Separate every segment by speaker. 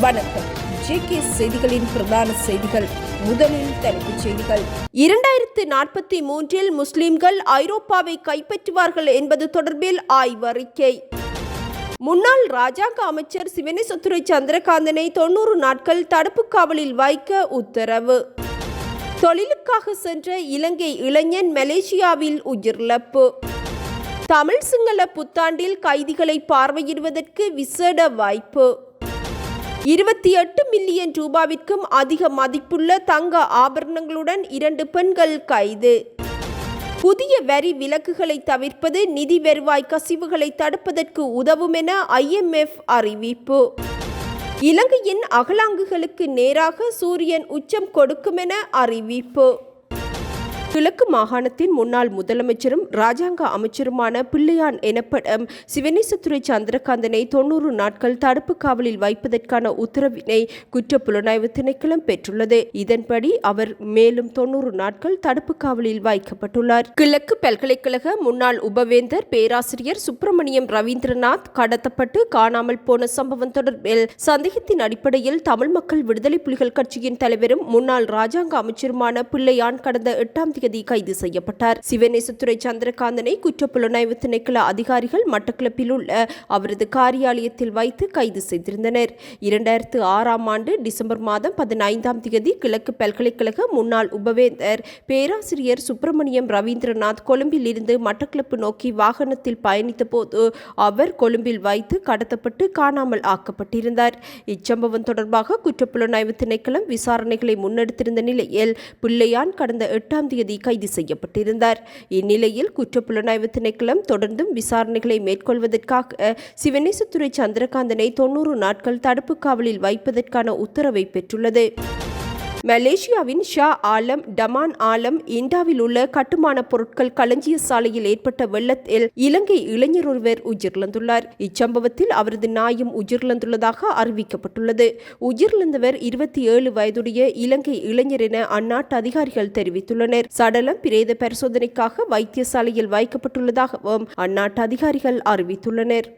Speaker 1: வணக்கம். ஜேகே செய்திகளின் பிரதான செய்திகள். முதலில் தலைப்புச் செய்திகள். இரண்டாயிரத்து நாற்பத்தி மூன்றில் முஸ்லிம்கள் ஐரோப்பாவை கைப்பற்றுவார்கள் என்பது தொடர்பில் ஆய்வறிக்கை. முன்னாள் ராஜாங்க அமைச்சர் சிவனேசத்துறை சந்திரகாந்தனை தொன்னூறு நாட்கள் தடுப்பு காவலில் வைக்க உத்தரவு. தொழிலுக்காக சென்ற இலங்கை இளைஞன் மலேசியாவில் உயிரிழப்பு. தமிழ் சிங்கள புத்தாண்டில் கைதிகளை பார்வையிடுவதற்கு விசேட வாய்ப்பு. இருபத்தி எட்டு மில்லியன் ரூபாவிற்கும் அதிக மதிப்புள்ள தங்க ஆபரணங்களுடன் இரண்டு பெண்கள் கைது. புதிய வரி விலக்குகளை தவிர்ப்பது நிதி வருவாய் கசிவுகளை தடுப்பதற்கு உதவும் என ஐஎம்எஃப் அறிவிப்பு. இலங்கையின் அகலாங்குகளுக்கு நேராக சூரியன் உச்சம் கொடுக்கும் என அறிவிப்பு. கிழக்கு மாகாணத்தின் முன்னாள் முதலமைச்சரும் ராஜாங்க அமைச்சருமான பிள்ளையான் எனப்படும் சிவனேசத்துறை சந்திரகாந்தனை தொன்னூறு நாட்கள் தடுப்பு காவலில் வைப்பதற்கான உத்தரவினை குற்ற புலனாய்வு திணைக்களம் பெற்றுள்ளது. இதன்படி அவர் மேலும் தொன்னூறு நாட்கள் தடுப்பு காவலில் வைக்கப்பட்டுள்ளார். கிழக்கு பல்கலைக்கழக முன்னாள் உபவேந்தர் பேராசிரியர் சுப்பிரமணியம் ரவீந்திரநாத் கடத்தப்பட்டு காணாமல் போன சம்பவம் தொடர்பில் சந்தேகத்தின் அடிப்படையில் தமிழ் மக்கள் விடுதலை புலிகள் கட்சியின் தலைவரும் முன்னாள் ராஜாங்க அமைச்சருமான பிள்ளையான் கடந்த எட்டாம் தேதி கைது செய்யப்பட்டார். சிவநேசத்துறை சந்திரகாந்தனை குற்றப்புலனாய்வு திணைக்கள அதிகாரிகள் மட்டக்களப்பில் உள்ள அவரது காரியாலயத்தில் வைத்து கைது செய்திருந்தனர். இரண்டாயிரத்து ஆறாம் ஆண்டு டிசம்பர் மாதம் பதினைந்தாம் தேதி கிழக்கு பல்கலைக்கழக முன்னாள் உபவேந்தர் பேராசிரியர் சுப்பிரமணியம் ரவீந்திரநாத் கொழும்பில் இருந்து மட்டக்களப்பு நோக்கி வாகனத்தில் பயணித்த போது அவர் கொழும்பில் வைத்து கடத்தப்பட்டு காணாமல் ஆக்கப்பட்டிருந்தார். இச்சம்பவம் தொடர்பாக குற்றப்புலனாய்வு திணைக்களம் விசாரணைகளை முன்னெடுத்திருந்த நிலையில் பிள்ளையான் கடந்த எட்டாம் தேதி கைது செய்யப்பட்டிருந்தார். இந்நிலையில் குற்றப்புலனாய்வு திணைக்களம் தொடர்ந்தும் விசாரணைகளை மேற்கொள்வதற்காக சிவனேசத்துறை சந்திரகாந்தனை தொன்னூறு நாட்கள் தடுப்பு காவலில் வைப்பதற்கான உத்தரவை பெற்றுள்ளது. மலேசியாவின் ஷா ஆலம் டமான் ஆலம் இண்டாவில் உள்ள கட்டுமான பொருட்கள் களஞ்சிய சாலையில் ஏற்பட்ட வெள்ளத்தில் இலங்கை இளைஞர் ஒருவர் உயிரிழந்துள்ளார். இச்சம்பவத்தில் அவரது நாயும் உயிரிழந்துள்ளதாக அறிவிக்கப்பட்டுள்ளது. உயிரிழந்தவர் இருபத்தி ஏழு வயதுடைய இலங்கை இளைஞர் என அந்நாட்டு அதிகாரிகள் தெரிவித்துள்ளனர். சடலம் பிரேத பரிசோதனைக்காக வைத்தியசாலையில் வைக்கப்பட்டுள்ளதாகவும் அந்நாட்டு அதிகாரிகள் அறிவித்துள்ளனர்.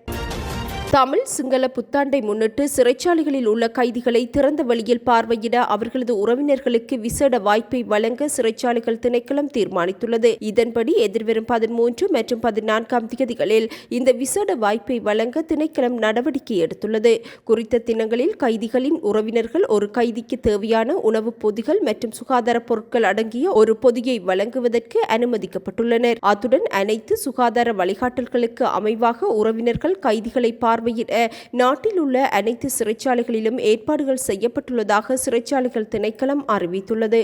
Speaker 1: தமிழ் சிங்கள புத்தாண்டை முன்னிட்டு சிறைச்சாலைகளில் உள்ள கைதிகளை திறந்த வழியில் பார்வையிட அவர்களது உறவினர்களுக்கு விசேட வாய்ப்பை வழங்க சிறைச்சாலைகள் திணைக்களம் தீர்மானித்துள்ளது. இதன்படி எதிர்வரும் பதிமூன்று மற்றும் பதினான்காம் தேதிகளில் இந்த விசேட வாய்ப்பை வழங்க திணைக்களம் நடவடிக்கை எடுத்துள்ளது. குறித்த தினங்களில் கைதிகளின் உறவினர்கள் ஒரு கைதிக்கு தேவையான உணவுப் பொதிகள் மற்றும் சுகாதார பொருட்கள் அடங்கிய ஒரு பொதியை வழங்குவதற்கு அனுமதிக்கப்பட்டுள்ளனர். அத்துடன் அனைத்து சுகாதார வழிகாட்டல்களுக்கு அமைவாக உறவினர்கள் கைதிகளை பார்வையிட நாட்டில் உள்ள அனைத்து சிறைச்சாலைகளிலும் ஏற்பாடுகள் செய்யப்பட்டுள்ளதாக சிறைச்சாலைகள் திணைக்களம் அறிவித்துள்ளது.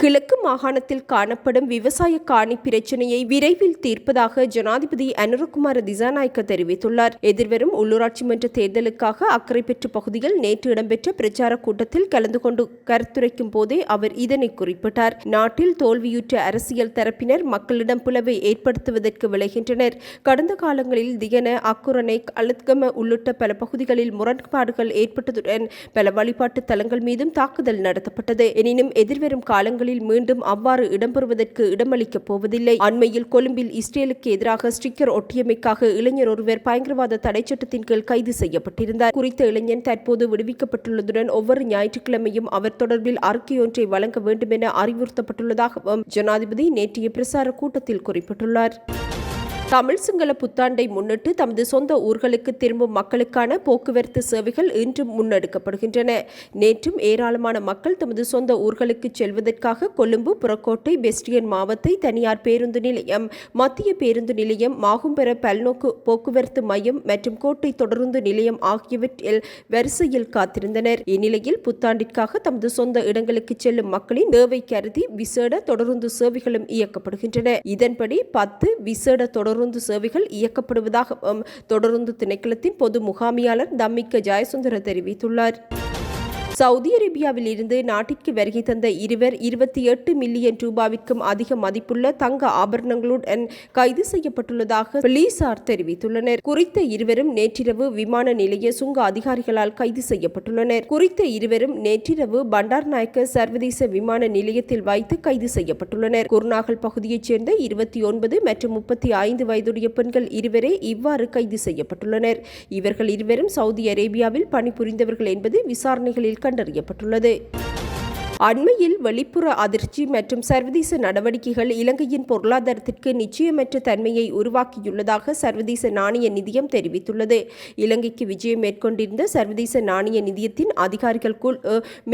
Speaker 1: கிழக்கு மாகாணத்தில் காணப்படும் விவசாய காணி பிரச்சினையை விரைவில் தீர்ப்பதாக ஜனாதிபதி அனுரகுமார திசாநாயக்க தெரிவித்துள்ளார். எதிர்வரும் உள்ளூராட்சி மன்ற தேர்தலுக்காக அக்கறை பெற்ற பகுதியில் நேற்று இடம்பெற்ற பிரச்சார கூட்டத்தில் கலந்து கொண்டு கருத்துரைக்கும் போதே அவர் இதனை குறிப்பிட்டார். நாட்டில் தோல்வியுற்ற அரசியல் தரப்பினர் மக்களிடம் புலவை ஏற்படுத்துவதற்கு விளைகின்றனர். கடந்த காலங்களில் திகன அக்குரணை அலத்கம உள்ளிட்ட பல பகுதிகளில் முரண்பாடுகள் ஏற்பட்டதுடன் பல வழிபாட்டு தலங்கள் மீதும் தாக்குதல் நடத்தப்பட்டது. எனினும் எதிர்வரும் காலங்களில் மீண்டும் மீண்டும் அவ்வாறு இடம்பெறுவதற்கு இடமளிக்கப் போவதில்லை. அண்மையில் கொழும்பில் இஸ்ரேலுக்கு எதிராக ஸ்டிக்கர் ஒட்டியமைக்காக இளைஞர் ஒருவர் பயங்கரவாத தடை சட்டத்தின் கீழ் கைது செய்யப்பட்டிருந்தார். குறித்த இளைஞன் தற்போது விடுவிக்கப்பட்டுள்ளதுடன் ஒவ்வொரு ஞாயிற்றுக்கிழமையும் அவர் தொடர்பில் அறிக்கையொன்றை வழங்க வேண்டும் என அறிவுறுத்தப்பட்டுள்ளதாகவும் ஜனாதிபதி நேற்றைய பிரசார கூட்டத்தில் குறிப்பிட்டுள்ளார். தமிழ் சிங்கள புத்தாண்டை முன்னிட்டு தமது சொந்த ஊர்களுக்கு திரும்பும் மக்களுக்கான போக்குவரத்து சேவைகள் இன்றும் முன்னெடுக்கப்படுகின்றன. நேற்றும் ஏராளமான மக்கள் தமது சொந்த ஊர்களுக்கு செல்வதற்காக கொழும்பு புறக்கோட்டை பெஸ்டியன் மாவத்தை தனியார் பேருந்து நிலையம் மத்திய பேருந்து நிலையம் மாகும்பெற பல்நோக்கு போக்குவரத்து மையம் மற்றும் கோட்டை தொடருந்து நிலையம் ஆகியவற்றில் வரிசையில் காத்திருந்தனர். இந்நிலையில் புத்தாண்டிற்காக தமது சொந்த இடங்களுக்கு செல்லும் மக்களின் தேவை கருதி விசேட தொடருந்து சேவைகளும் இயக்கப்படுகின்றன. இதன்படி பத்து விசேட தொடர்ந்து தொடருந்து சேவைகள் இயக்கப்படுவதாக தொடருந்து திணைக்களத்தின் பொது முகாமியாளர் தம்மிக்க ஜெயசுந்தர தெரிவித்துள்ளார். சவுதி அரேபியாவில் இருந்து நாட்டிற்கு வருகை தந்த இருவர் இருபத்தி எட்டு மில்லியன் ரூபாவிற்கும் அதிக மதிப்புள்ள தங்க ஆபரணங்களுடன் கைது செய்யப்பட்டுள்ளதாக போலீசார் தெரிவித்துள்ளனர். குறித்த இருவரும் நேற்றிரவு விமான நிலைய சுங்க அதிகாரிகளால் கைது செய்யப்பட்டுள்ளனர். குறித்த இருவரும் நேற்றிரவு பண்டார் நாயக்க சர்வதேச விமான நிலையத்தில் வைத்து கைது செய்யப்பட்டுள்ளனர். குருநாகல் பகுதியைச் சேர்ந்த இருபத்தி ஒன்பது மற்றும் முப்பத்தி ஐந்து வயதுடைய பெண்கள் இருவரே இவ்வாறு கைது செய்யப்பட்டுள்ளனர். இவர்கள் இருவரும் சவுதி அரேபியாவில் பணிபுரிந்தவர்கள் என்பது விசாரணைகளில் கண்டறியப்பட்டுள்ளது. அண்மையில் வெளிப்புற அதிர்ச்சி மற்றும் சர்வதேச நடவடிக்கைகள் இலங்கையின் பொருளாதாரத்திற்கு நிச்சயமற்ற தன்மையை உருவாக்கியுள்ளதாக சர்வதேச நாணய நிதியம் தெரிவித்துள்ளது. இலங்கைக்கு விஜயம் மேற்கொண்டிருந்த சர்வதேச நாணய நிதியத்தின் அதிகாரிகள்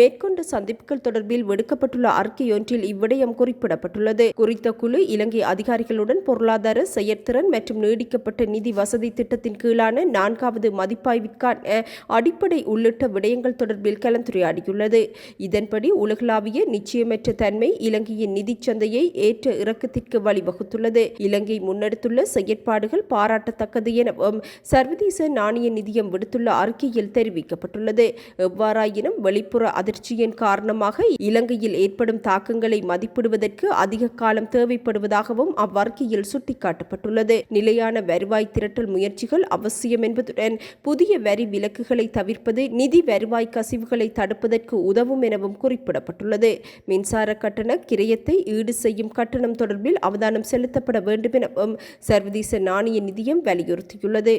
Speaker 1: மேற்கொண்ட சந்திப்புகள் தொடர்பில் விடுக்கப்பட்டுள்ள அறிக்கையொன்றில் இவ்விடயம் குறிப்பிடப்பட்டுள்ளது. குறித்த குழு இலங்கை அதிகாரிகளுடன் பொருளாதார செயற்திறன் மற்றும் நீடிக்கப்பட்ட நிதி வசதி திட்டத்தின் கீழான நான்காவது மதிப்பாய்விற்கான அடிப்படை உள்ளிட்ட விடயங்கள் தொடர்பில் கலந்துரையாடியுள்ளது. இதன்படி உலக உலகளாவிய நிச்சயமற்ற தன்மை இலங்கையின் நிதிச் சந்தையை ஏற்ற இறக்கத்திற்கு வழிவகுத்துள்ளது. இலங்கை முன்னெடுத்துள்ள செயற்பாடுகள் பாராட்டத்தக்கது எனவும் சர்வதேச நாணய நிதியம் விடுத்துள்ள அறிக்கையில் தெரிவிக்கப்பட்டுள்ளது. எவ்வாறாயினும் வெளிப்புற அதிர்ச்சியின் காரணமாக இலங்கையில் ஏற்படும் தாக்கங்களை மதிப்பிடுவதற்கு அதிக காலம் தேவைப்படுவதாகவும் அவ்வறிக்கையில் சுட்டிக்காட்டப்பட்டுள்ளது. நிலையான வருவாய் திரட்டல் முயற்சிகள் அவசியம் என்பதுடன் புதிய வரி விலக்குகளை தவிர்ப்பது நிதி வருவாய் கசிவுகளை தடுப்பதற்கு உதவும் எனவும் குறிப்பிடப்பட்டுள்ளது. கூறப்பட்டுள்ளது மின்சார கட்டண கிரயத்தை ஈடு செய்யும் கட்டணம் தொடர்பில் அவதானம் செலுத்தப்பட வேண்டும் எனவும் சர்வதேச நாணய நிதியம் வலியுறுத்தியுள்ளது.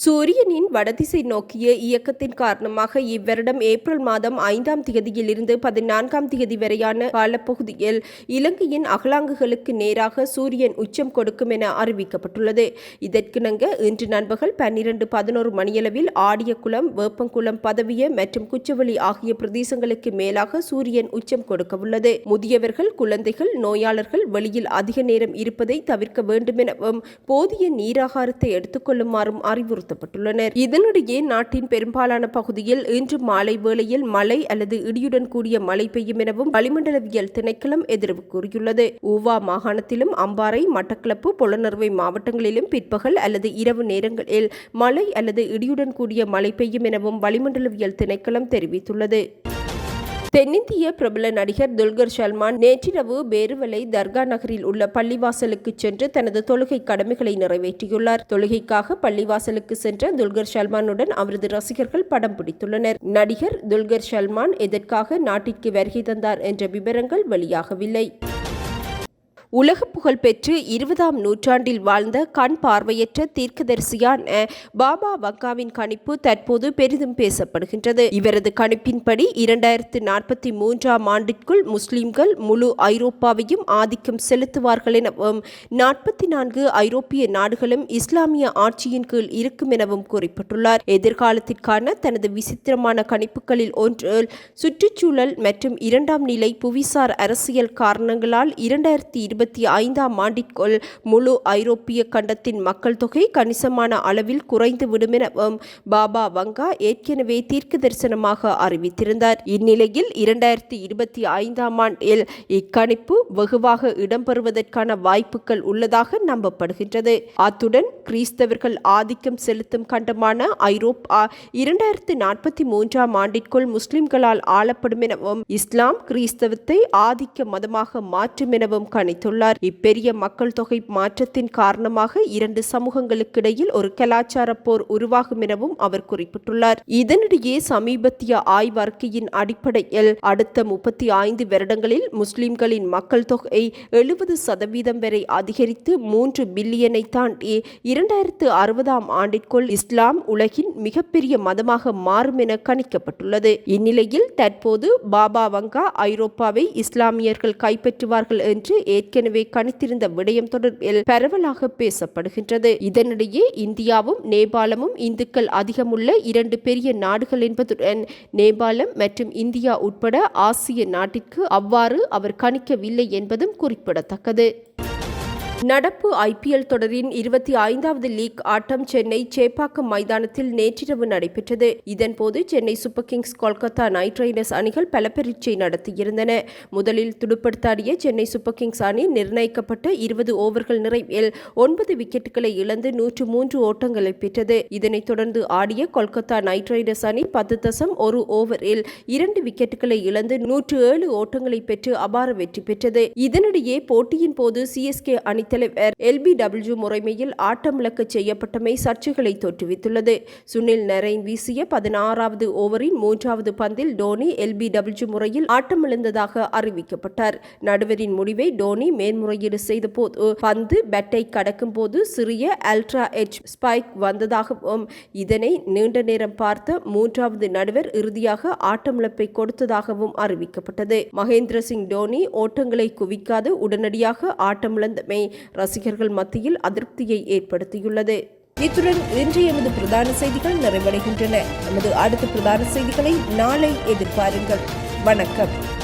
Speaker 1: சூரியனின் வடதிசை நோக்கிய இயக்கத்தின் காரணமாக இவ்வருடம் ஏப்ரல் மாதம் ஐந்தாம் தேதியிலிருந்து பதினான்காம் தேதி வரையான காலப்பகுதியில் இலங்கையின் அகலாங்குகளுக்கு நேராக சூரியன் உச்சம் கொடுக்கும் என அறிவிக்கப்பட்டுள்ளது. இதற்கிணங்க இன்று நண்பகல் பன்னிரண்டு பதினோரு மணியளவில் ஆடியகுளம் வேப்பங்குளம் பதவிய மற்றும் குச்சவெளி ஆகிய பிரதேசங்களுக்கு மேலாக சூரியன் உச்சம் கொடுக்கவுள்ளது. முதியவர்கள் குழந்தைகள் நோயாளர்கள் வெளியில் அதிக நேரம் இருப்பதை தவிர்க்க வேண்டும் எனவும் போதிய நீராகாரத்தை எடுத்துக்கொள்ளுமாறும் அறிவுறுத்தி அறிவுறுத்தப்பட்டுள்ளனர் இதனிடையே நாட்டின் பெரும்பாலான பகுதியில் இன்று மாலை வேளையில் மழை அல்லது இடியுடன் கூடிய மழை பெய்யும் எனவும் வளிமண்டலவியல் திணைக்களம் எதிர்வு கூறியுள்ளது. ஊவா மாகாணத்திலும் அம்பாறை மட்டக்களப்பு புலனறுவை மாவட்டங்களிலும் பிற்பகல் அல்லது இரவு நேரங்களில் மழை அல்லது இடியுடன் கூடிய மழை பெய்யும் எனவும் வளிமண்டலவியல் திணைக்களம் தெரிவித்துள்ளது. தென்னிந்திய பிரபல நடிகர் துல்கர் சல்மான் நேற்றிரவு பேருவலை தர்கா நகரில் உள்ள பள்ளிவாசலுக்கு சென்று தனது தொழுகை கடமைகளை நிறைவேற்றியுள்ளார். தொழுகைக்காக பள்ளிவாசலுக்கு சென்ற துல்கர் சல்மானுடன் அவரது ரசிகர்கள் படம் பிடித்துள்ளனர். நடிகர் துல்கர் சல்மான் எதற்காக நாட்டிற்கு வருகை தந்தார் என்ற விவரங்கள் வெளியாகவில்லை. உலக புகழ் பெற்று இருபதாம் நூற்றாண்டில் வாழ்ந்த கண் பார்வையற்ற தீர்க்கதரிசியான பாபா வங்காவின் கணிப்பு தற்போது பெரிதும் பேசப்படுகின்றது. இவரது கணிப்பின்படி இரண்டாயிரத்து நாற்பத்தி மூன்றாம் ஆண்டிற்குள் முஸ்லிம்கள் முழு ஐரோப்பாவையும் ஆதிக்கம் செலுத்துவார்கள் எனவும் நாற்பத்தி நான்கு ஐரோப்பிய நாடுகளும் இஸ்லாமிய ஆட்சியின் கீழ் இருக்கும் எனவும் குறிப்பிட்டுள்ளார். எதிர்காலத்திற்கான தனது விசித்திரமான கணிப்புகளில் ஒன்று சுற்றுச்சூழல் மற்றும் இரண்டாம் நிலை புவிசார் அரசியல் காரணங்களால் இரண்டாயிரத்தி இருபத்தி ஐந்தாம் ஆண்டிற்குள் முழு ஐரோப்பிய கண்டத்தின் மக்கள் தொகை கணிசமான அளவில் குறைந்துவிடும் எனவும் பாபா வங்கா ஏற்கனவே தீர்க்க தரிசனமாக அறிவித்திருந்தார். இந்நிலையில் இரண்டாயிரத்தி இருபத்தி ஐந்தாம் ஆண்டில் இக்கணிப்பு வெகுவாக இடம்பெறுவதற்கான வாய்ப்புகள் உள்ளதாக நம்பப்படுகின்றது. அத்துடன் கிறிஸ்தவர்கள் ஆதிக்கம் செலுத்தும் கண்டமான ஐரோப்பா இரண்டாயிரத்தி நாற்பத்தி மூன்றாம் ஆண்டிற்குள் முஸ்லிம்களால் ஆளப்படும் எனவும் இஸ்லாம் கிறிஸ்தவத்தை ஆதிக்க மதமாக மாற்றும் எனவும் கணித்துள்ளார் தெரிவித்துள்ளார். இப்பெரிய மக்கள் தொகை மாற்றத்தின் காரணமாக இரண்டு சமூகங்களுக்கிடையில் ஒரு கலாச்சார போர் உருவாகும் எனவும் அவர் குறிப்பிட்டுள்ளார். இதனிடையே சமீபத்திய ஆய்வறிக்கையின் அடிப்படையில் அடுத்த முப்பத்தி ஐந்து வருடங்களில் முஸ்லிம்களின் மக்கள் தொகை எழுபது சதவீதம் வரை அதிகரித்து மூன்று பில்லியனை தாண்டி இரண்டாயிரத்து அறுபதாம் ஆண்டிற்குள் இஸ்லாம் உலகின் மிகப்பெரிய மதமாக மாறும் என கணிக்கப்பட்டுள்ளது. இந்நிலையில் தற்போது பாபா வங்கா ஐரோப்பாவை இஸ்லாமியர்கள் கைப்பற்றுவார்கள் என்று ஏற்க ஏற்கனவே கணித்திருந்த விடயம் தொடர்பில் பரவலாக பேசப்படுகின்றது. இதனிடையே இந்தியாவும் நேபாளமும் இந்துக்கள் அதிகமுள்ள இரண்டு பெரிய நாடுகள் என்பதுடன் நேபாளம் மற்றும் இந்தியா உட்பட ஆசிய நாட்டிற்கு அவ்வாறு அவர் கணிக்கவில்லை என்பதும் குறிப்பிடத்தக்கது. நடப்பு ஐபிஎல் தொடரின் இருபத்தி ஐந்தாவது லீக் ஆட்டம் சென்னை சேப்பாக்கம் மைதானத்தில் நேற்றிரவு நடைபெற்றது. இதன்போது Chennai super kings Kolkata knight riders அணிகள் பல பரீட்சை நடத்தியிருந்தன. முதலில் துடுப்படுத்தாடிய சென்னை சூப்பர் கிங்ஸ் அணி நிர்ணயிக்கப்பட்ட இருபது ஓவர்கள் நிறைவில் ஒன்பது விக்கெட்டுகளை இழந்து நூற்று மூன்று ஓட்டங்களை பெற்றது. இதனைத் தொடர்ந்து ஆடிய கொல்கத்தா நைட் ரைடர்ஸ் அணி பத்து தசம் ஒரு ஓவரில் இரண்டு விக்கெட்டுகளை இழந்து நூற்று ஏழு ஓட்டங்களை பெற்று அபார வெற்றி பெற்றது. இதனிடையே போட்டியின் போது சிஎஸ்கே அணி தலைவர் எல்பி டபிள்யூ முறைமையில் ஆட்டமிழக்க செய்யப்பட்டமை சர்ச்சைகளை தோற்றுவித்துள்ளது. சுனில் நரேன் வீசிய பதினாறாவது ஓவரின் மூன்றாவது பந்தில் டோனி எல்பிடபிள்யூ முறையில் ஆட்டமிழந்ததாக அறிவிக்கப்பட்டார். நடுவரின் முடிவை டோனி மேன்முறையீடு செய்த போது பந்து பேட்டை கடக்கும் போது சிறிய அல்ட்ரா எச் ஸ்பைக் வந்ததாகவும் இதனை நீண்ட நேரம் பார்த்த மூன்றாவது நடுவர் இறுதியாக ஆட்டமிழப்பை கொடுத்ததாகவும் அறிவிக்கப்பட்டது. மகேந்திர சிங் டோனி ஓட்டங்களை குவிக்காது உடனடியாக ஆட்டமிழந்தமை ரசிகர்கள் மத்தியில் அதிருப்தியை ஏற்படுத்தியுள்ளது. இத்துடன் இன்று எமது பிரதான செய்திகள் நிறைவடைகின்றன. நமது அடுத்த பிரதான செய்திகளை நாளை எதிர்பாருங்கள். வணக்கம்.